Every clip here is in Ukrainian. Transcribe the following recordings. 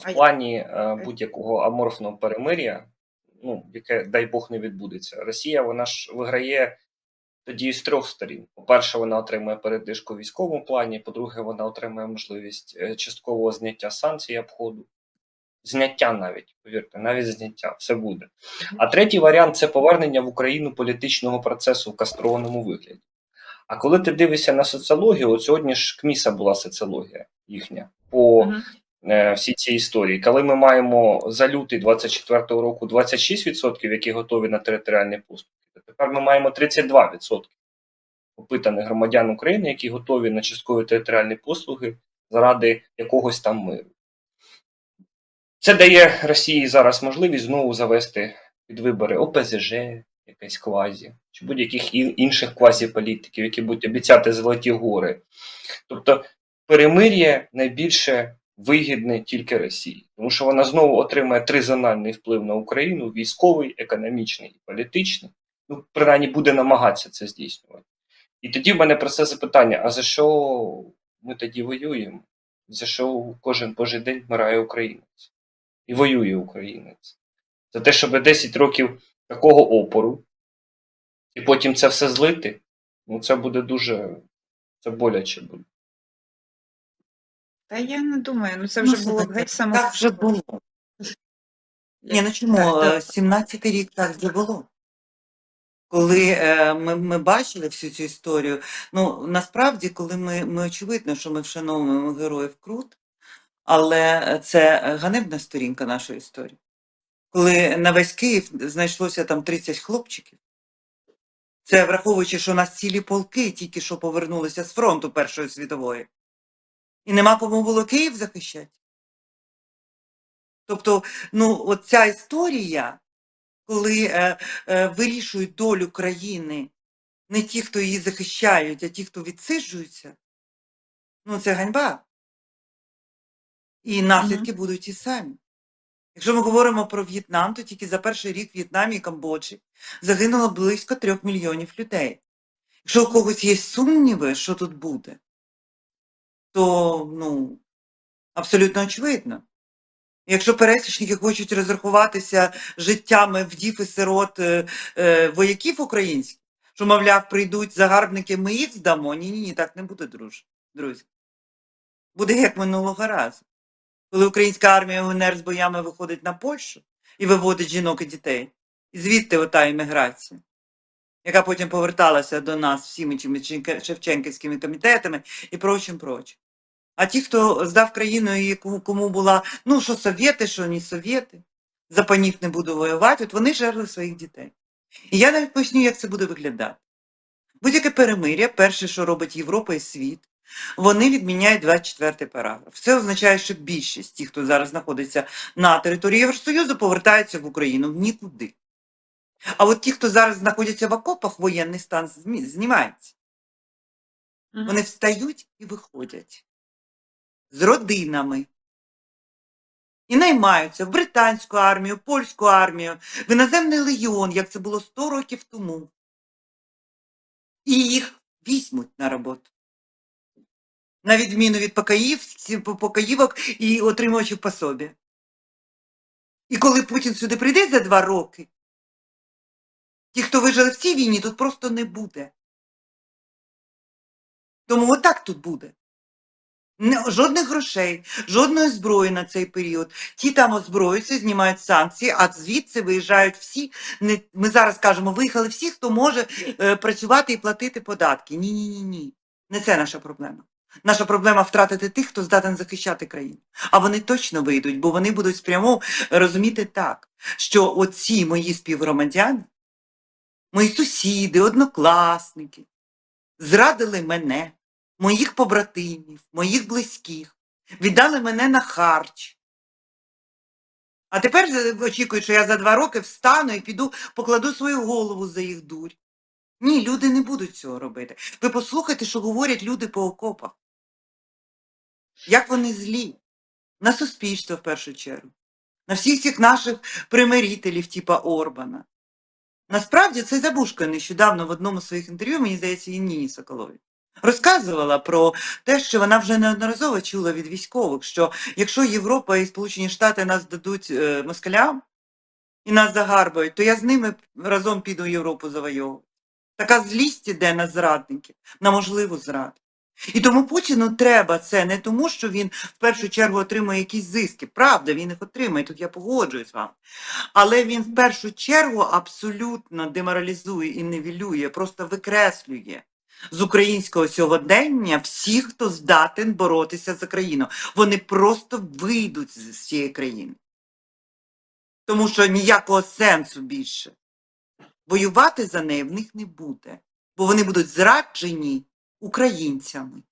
В плані е, будь-якого аморфного перемир'я, ну, яке, дай Бог, не відбудеться. Росія вона ж виграє тоді з трьох сторін. По-перше, вона отримує передишку в військовому плані, по-друге, вона отримує можливість е, часткового зняття санкцій обходу. Зняття навіть, повірте, навіть зняття, все буде. А третій варіант це повернення в Україну політичного процесу в кастрованому вигляді. А коли ти дивишся на соціологію, от сьогодні ж КМІСа була соціологія їхня по Е, всій цій історії. Коли ми маємо за лютий 24-го року 26%, які готові на територіальні поступки, то тепер ми маємо 32% опитаних громадян України, які готові на часткові територіальні послуги заради якогось там миру. Це дає Росії зараз можливість знову завести під вибори ОПЗЖ, якесь квазі, чи будь-яких інших квазіполітиків, які будуть обіцяти золоті гори. Тобто перемир'я найбільше вигідне тільки Росії, тому що вона знову отримає тризональний вплив на Україну: військовий, економічний і політичний. Ну, принаймні буде намагатися це здійснювати. І тоді в мене про це запитання: а за що ми тоді воюємо? За що кожен божий день вмирає українець? І воює українець? За те, щоб 10 років такого опору, і потім це все злити, ну це буде дуже це боляче буде. Та я не думаю, ну це Ну, вже було слухайте, геть само. Так вже було. Ні, ну чому? Так, так. 17-й рік так вже було. Коли е, ми, ми бачили всю цю історію, ну насправді, коли ми, ми очевидно, що ми вшановуємо героїв Крут, але це ганебна сторінка нашої історії. Коли на весь Київ знайшлося там 30 хлопчиків, це враховуючи, що у нас цілі полки тільки що повернулися з фронту Першої світової. І нема кому було Київ захищати. Тобто, ну, от ця історія, коли е, е, вирішують долю країни не ті, хто її захищають, а ті, хто відсиджуються, ну це ганьба. І наслідки будуть ті самі. Якщо ми говоримо про В'єтнам, то тільки за перший рік в В'єтнамі і Камбоджі загинуло близько трьох мільйонів людей. Якщо у когось є сумніви, що тут буде, то ну, абсолютно очевидно. Якщо пересічники хочуть розрахуватися життями вдів і сирот е, е, вояків українських, що, мовляв, прийдуть загарбники, ми їх здамо. Ні, ні, ні, так не буде, друж, друзі. Буде як минулого разу. Коли українська армія УНР з боями виходить на Польщу і виводить жінок і дітей. І звідти ота імміграція, яка потім поверталася до нас всіми Ченка- шевченківськими комітетами і прочим, прочим. А ті, хто здав країну, кому була, ну, що совєти, що не совєти, за панів не буду воювати, от вони жерли своїх дітей. І я навіть поясню, як це буде виглядати. Будь-яке перемир'я, перше, що робить Європа і світ, вони відміняють 24 параграф. Це означає, що більшість тих, хто зараз знаходиться на території Євросоюзу, повертаються в Україну в нікуди. А от ті, хто зараз знаходяться в окопах, воєнний стан знімається. Вони встають і виходять з родинами. І наймаються в британську армію, польську армію, в іноземний легіон, як це було 100 років тому. І їх візьмуть на роботу. На відміну від покоїв, покоївок і отримувачів пособі. І коли Путін сюди прийде за два роки, ті, хто вижили в цій війні, тут просто не буде. Тому отак тут буде. Жодних грошей, жодної зброї на цей період. Ті там озброюються, знімають санкції, а звідси виїжджають всі. Ми зараз кажемо, виїхали всі, хто може е, працювати і платити податки. Ні, ні, ні, ні. Не це наша проблема. Наша проблема втратити тих, хто здатен захищати країну. А вони точно вийдуть, бо вони будуть спрямо розуміти так, що оці мої співгромадяни, мої сусіди, однокласники, зрадили мене, моїх побратимів, моїх близьких, віддали мене на харч. А тепер очікують, що я за два роки встану і піду покладу свою голову за їх дурь. Ні, люди не будуть цього робити. Ви послухайте, що говорять люди по окопах. Як вони злі. На суспільство в першу чергу. На всіх цих наших примирителів, типа Орбана. Насправді це Забушка нещодавно в одному з своїх інтерв'ю, мені здається, і Ніні Соколові, Розказувала про те, що вона вже неодноразово чула від військових, що якщо Європа і Сполучені Штати нас дадуть е, москалям і нас загарбають, то я з ними разом піду Європу завойовувати. Така злість іде на зрадників, на можливу зраду. І тому Путіну треба це не тому, що він в першу чергу отримує якісь зиски. Правда, він їх отримає, тут я погоджуюсь з вами. Але він в першу чергу абсолютно деморалізує і невілює, просто викреслює з українського сьогодення всіх, хто здатен боротися за країну. Вони просто вийдуть з цієї країни. Тому що ніякого сенсу більше. Воювати за неї в них не буде, бо вони будуть зраджені українцями.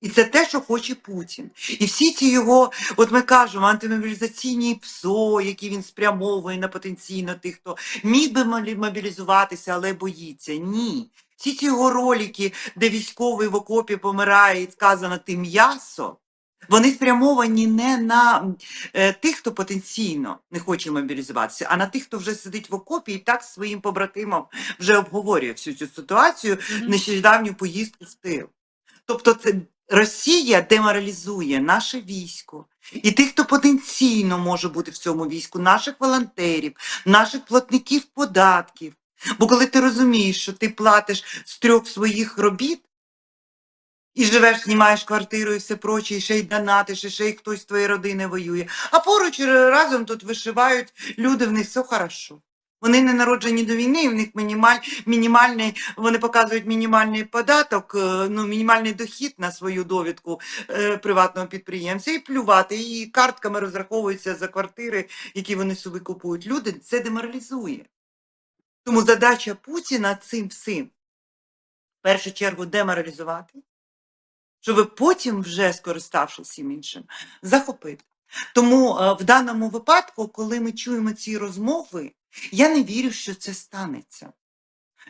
І це те, що хоче Путін. І всі ці його, от ми кажемо, антимобілізаційні ПСО, які він спрямовує на потенційно тих, хто міг би мобілізуватися, але боїться. Ні. Всі ці його ролики, де військовий в окопі помирає і сказано ти м'ясо, вони спрямовані не на е, тих, хто потенційно не хоче мобілізуватися, а на тих, хто вже сидить в окопі і так своїм побратимом вже обговорює всю цю ситуацію, Мгм. нещодавню поїздку в тил. Тобто це Росія деморалізує наше військо і тих, хто потенційно може бути в цьому війську, наших волонтерів, наших платників податків. Бо коли ти розумієш, що ти платиш з трьох своїх робіт і живеш, знімаєш квартиру і все проче, і ще й донатиш, і ще й хтось з твоєї родини воює. А поруч е, разом тут вишивають люди, в них все хорошо. Вони не народжені до війни, в них мінімаль, мінімальний, вони показують мінімальний податок, е, ну, мінімальний дохід на свою довідку е, приватного підприємця і плювати, і картками розраховуються за квартири, які вони собі купують. Люди це деморалізує. Тому задача Путіна цим всім в першу чергу деморалізувати, щоб потім, вже скориставшись всім іншим, захопити. Тому е, в даному випадку, коли ми чуємо ці розмови, я не вірю, що це станеться.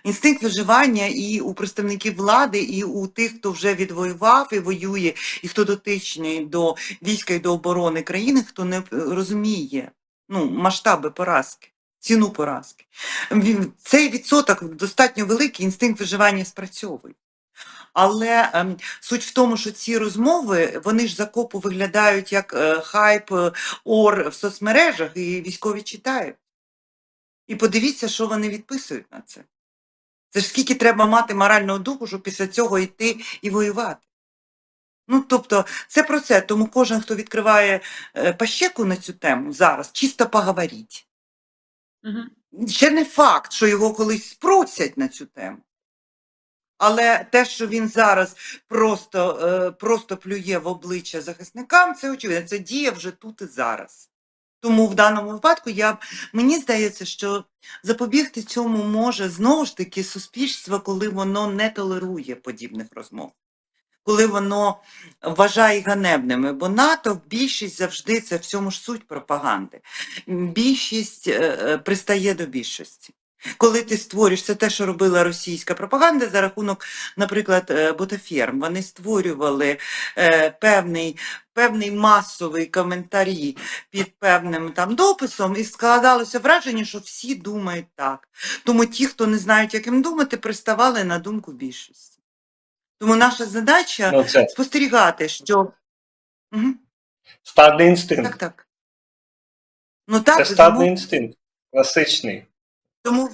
Інстинкт виживання і у представників влади, і у тих, хто вже відвоював і воює, і хто дотичний до війська і до оборони країни, хто не е, розуміє ну, масштаби поразки, ціну поразки. Цей відсоток достатньо великий, інстинкт виживання спрацьовує. Але ем, суть в тому, що ці розмови вони ж за копу виглядають як е, хайп е, ор в соцмережах, і військові читають. І подивіться, що вони відписують на це. Це ж скільки треба мати морального духу, щоб після цього йти і воювати. Ну, тобто, це про це. Тому кожен, хто відкриває е, пащеку на цю тему зараз, чисто поговоріть. Мгм. Ще не факт, що його колись спросять на цю тему. Але те, що він зараз просто, е, просто плює в обличчя захисникам, це очевидно. Це діє вже тут і зараз. Тому в даному випадку я, мені здається, що запобігти цьому може знову ж таки суспільство, коли воно не толерує подібних розмов, коли воно вважає ганебними. Бо НАТО більшість завжди це в цьому ж суть пропаганди. Більшість е, е, пристає до більшості. Коли ти створюєш це те, що робила російська пропаганда за рахунок, наприклад, е, ботаферм, вони створювали е, певний, певний масовий коментарі під певним там дописом, і складалося враження, що всі думають так. Тому ті, хто не знають, як їм думати, приставали на думку більшості. Тому наша задача Ну, це спостерігати, що. Угу. стадний інстинкт. Так, так. Ну так, Це стадний інстинкт. Класичний. Тому,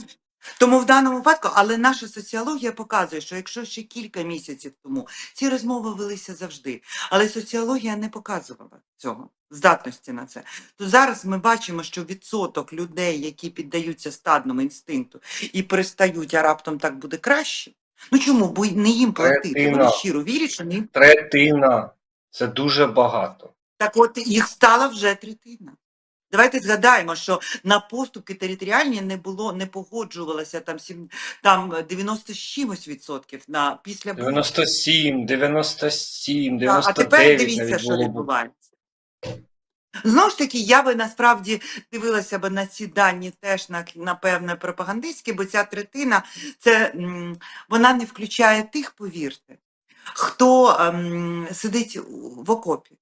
тому в даному випадку, але наша соціологія показує, що якщо ще кілька місяців тому ці розмови велися завжди, але соціологія не показувала цього, здатності на це, то зараз ми бачимо, що відсоток людей, які піддаються стадному інстинкту і перестають, а раптом так буде краще. Ну чому? Бо не їм платити. Третина. Вони щиро вірять, що не їм. Третина. Це дуже багато. Так от їх стала вже третина. Давайте згадаємо, що на поступки територіальні не було, не погоджувалося там, сім- там 90 з чимось відсотків на після Бу- 97, 97, Та, А тепер дивіться, навіть що було відбувається. Знову ж таки, я би насправді дивилася би на ці дані теж на, напевне пропагандистські, бо ця третина це вона не включає тих, повірте, хто ем, сидить в окопі,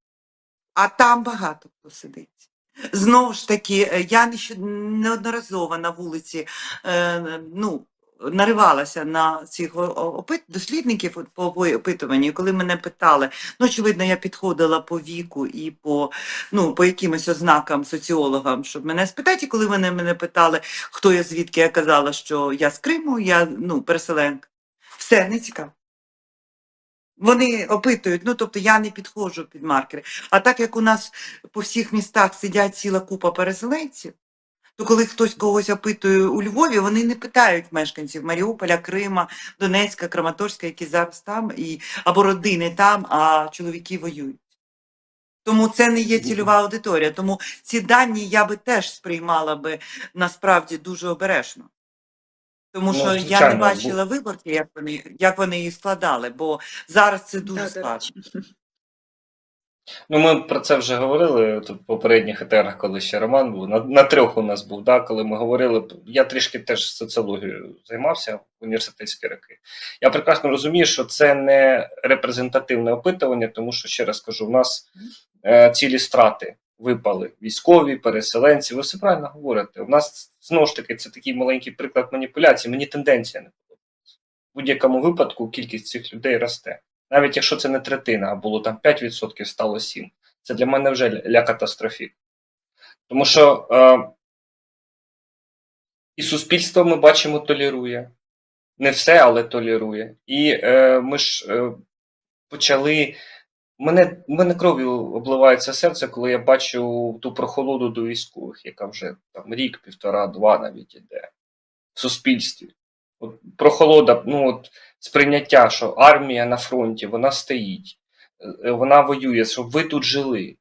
а там багато хто сидить. Знову ж таки, е, я неодноразово на вулиці е, ну, наривалася на цих опит... дослідників по опитуванню, коли мене питали, ну, очевидно, я підходила по віку і по, ну, по якимось ознакам соціологам, щоб мене спитати, і коли вони мене питали, хто я звідки, я казала, що я з Криму, я ну, переселенка. Все, не цікаво. Вони опитують, ну тобто я не підходжу під маркери. А так як у нас по всіх містах сидять ціла купа переселенців, то коли хтось когось опитує у Львові, вони не питають мешканців Маріуполя, Крима, Донецька, Краматорська, які зараз там, і, або родини там, а чоловіки воюють. Тому це не є цільова аудиторія. Тому ці дані я би теж сприймала би насправді дуже обережно. Тому Ну, що я не бачила виборки, як вони, як вони її складали, бо зараз це дуже Да, складно. речі. Ну, ми про це вже говорили тут в попередніх етерах, коли ще Роман був. На, на трьох у нас був, да, коли ми говорили. Я трішки теж соціологією займався в університетські роки. Я прекрасно розумію, що це не репрезентативне опитування, тому що, ще раз кажу, у нас е, цілі страти випали військові, переселенці. Ви все правильно говорите. У нас знову ж таки це такий маленький приклад маніпуляції. Мені тенденція не подобається. В будь-якому випадку кількість цих людей росте. Навіть якщо це не третина, а було там 5%, стало 7%. Це для мене вже ля- катастрофік. Тому що е, і суспільство ми бачимо толерує. Не все, але толерує. І е, ми ж е, почали. Мене, мене кров'ю обливається серце, коли я бачу ту прохолоду до військових, яка вже там рік, півтора, два навіть іде в суспільстві. От прохолода, ну от сприйняття, що армія на фронті, вона стоїть, е, вона воює, щоб ви тут жили.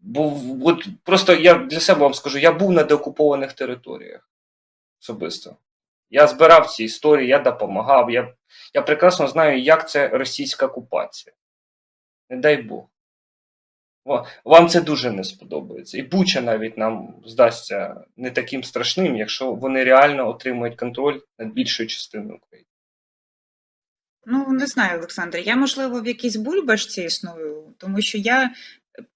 Бо от просто я для себе вам скажу, я був на деокупованих територіях особисто. Я збирав ці історії, я допомагав. Я, я прекрасно знаю, як це російська окупація. Не дай Бог. Ва- Вам це дуже не сподобається. І Буча навіть нам здасться не таким страшним, якщо вони реально отримують контроль над більшою частиною України. Ну, не знаю, Олександр. Я, можливо, в якійсь бульбашці існую, тому що я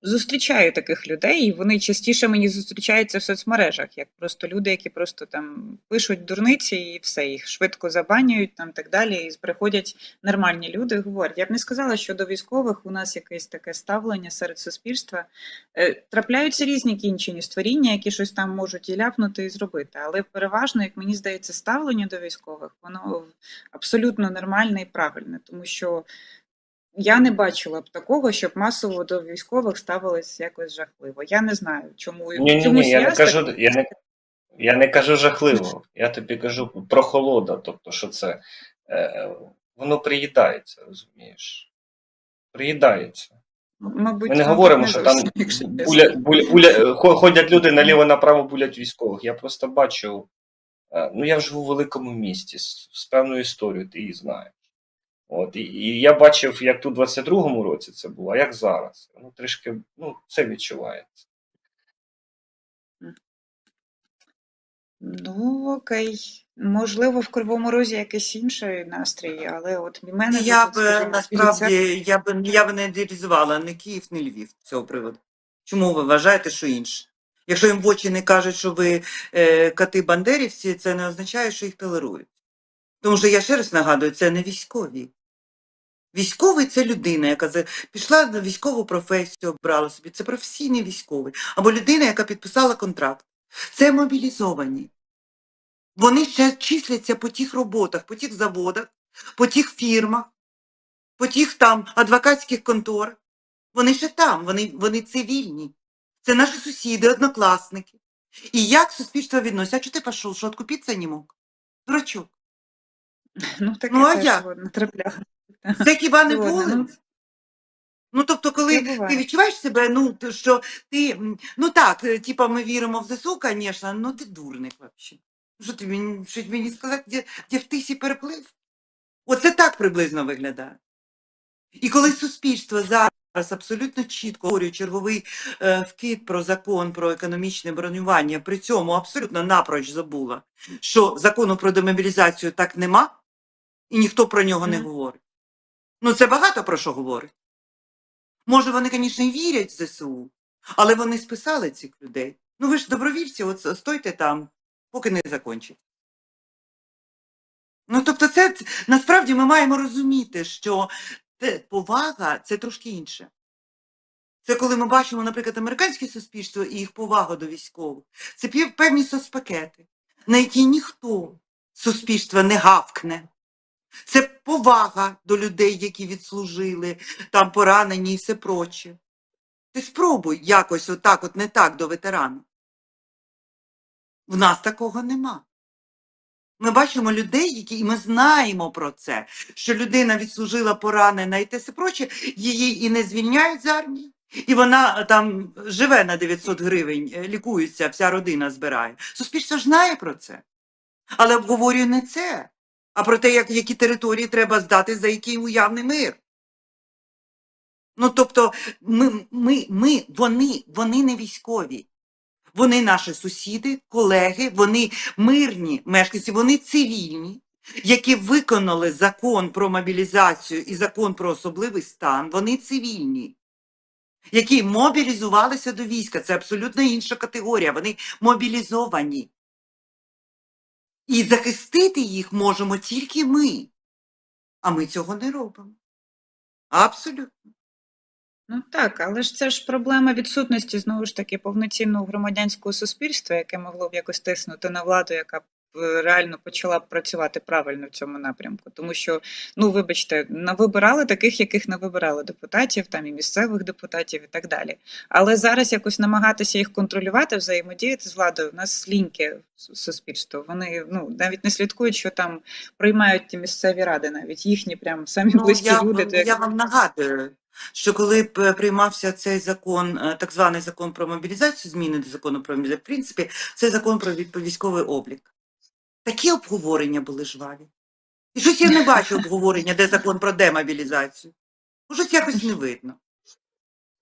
зустрічаю таких людей, і вони частіше мені зустрічаються в соцмережах, як просто люди, які просто там пишуть дурниці і все, їх швидко забанюють там так далі. І приходять нормальні люди говорять. Я б не сказала, що до військових у нас якесь таке ставлення серед суспільства. Е, Трапляються різні кінчені створіння, які щось там можуть і ляпнути, і зробити. Але переважно, як мені здається, ставлення до військових, воно абсолютно нормальне і правильне, тому що я не бачила б такого, щоб масово до військових ставилось якось жахливо. Я не знаю, чому Ні, ні, ні, я не кажу, я не, я не кажу жахливо. Я тобі кажу про холода, тобто, що це е, воно приїдається, розумієш? Приїдається. Мабуть, Ми не говоримо, що там буля, буля, буля, ходять люди наліво направо булять військових. Я просто бачу. е, Ну, я живу в великому місті з, з певною історією, ти її знаєш. От, і, і я бачив, як тут в 22-му році це було, а як зараз. Ну, трішки, ну, це відчувається. Ну, окей. Можливо, в Кривому Розі якийсь інший настрій, але от в мене Я б насправді я б я б не ідеалізувала не Київ, не Львів з цього приводу. Чому ви вважаєте, що інше? Якщо їм в очі не кажуть, що ви е, кати бандерівці, це не означає, що їх толерують. Тому що я ще раз нагадую, це не військові. Військовий це людина, яка пішла на військову професію, обрала собі. Це професійний військовий. Або людина, яка підписала контракт. Це мобілізовані. Вони ще числяться по тих роботах, по тих заводах, по тих фірмах, по тих там адвокатських конторах. Вони ще там, вони, вони цивільні. Це наші сусіди, однокласники. І як суспільство відноситься? А чого ти пішов? Що откупитися не мог? Дурачок. Ну, таке Ну, а теж як? воно трапляє. Це хіба не Згодна, ну. Ну, тобто, коли буває. ти відчуваєш себе, ну, то що ти, м, ну так, е, типа ми віримо в ЗСУ, звісно, ну ти дурник взагалі. Що ти мені, щось мені сказати, де, де в тисі переплив? Оце так приблизно виглядає. І коли суспільство зараз абсолютно чітко говорить черговий е, вкид про закон про економічне бронювання, при цьому абсолютно напроч забула, що закону про демобілізацію так нема, і ніхто про нього не говорить. Ну, це багато про що говорить. Може, вони, звісно, і вірять в ЗСУ, але вони списали цих людей. Ну ви ж добровільці, от стойте там, поки не закончить. Ну, тобто, це насправді ми маємо розуміти, що те, повага це трошки інше. Це коли ми бачимо, наприклад, американське суспільство і їх повага до військових. Це певні соцпакети, на які ніхто суспільства не гавкне. Це повага до людей, які відслужили, там поранені і все проче. Ти спробуй якось отак, от не так до ветерана. В нас такого нема. Ми бачимо людей, які і ми знаємо про це, що людина відслужила поранена і те все проче, її і не звільняють з армії, і вона е, там живе на 900 гривень, е, лікується, вся родина збирає. Суспільство ж знає про це, але обговорює не це, а про те, як, які території треба здати, за який уявний мир. Ну, тобто, ми, ми, ми, вони, вони не військові. Вони наші сусіди, колеги, вони мирні мешканці, вони цивільні, які виконали закон про мобілізацію і закон про особливий стан. Вони цивільні, які мобілізувалися до війська. Це абсолютно інша категорія. Вони мобілізовані. І захистити їх можемо тільки ми. А ми цього не робимо. Абсолютно. Ну так, але ж це ж проблема відсутності знову ж таки повноцінного громадянського суспільства, яке могло б якось тиснути на владу, яка реально почала б працювати правильно в цьому напрямку. Тому що, ну вибачте, навибирали таких, яких не вибирали депутатів, там і місцевих депутатів, і так далі. Але зараз якось намагатися їх контролювати, взаємодіяти з владою. У нас ліньке суспільство. Вони ну навіть не слідкують, що там приймають ті місцеві ради, навіть їхні прям самі Ну, близькі я, люди. то як- я вам нагадую, що коли п- приймався цей закон, е, так званий закон про мобілізацію, зміни до закону про мобілізацію, в принципі, це закон про військовий облік. Такі обговорення були жваві. І щось я не бачу обговорення, де закон про демобілізацію. Ну, Щось якось не видно.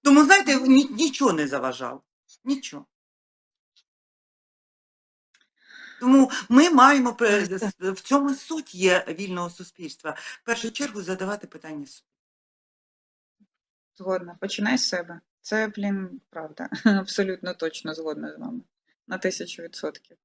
Тому, знаєте, ні- нічого не заважало. Нічого. Тому ми маємо в цьому суть є вільного суспільства. В першу чергу задавати питання собі. Згодна, починай з себе. Це, блін, правда. Абсолютно точно згодна з вами. На тисячу відсотків.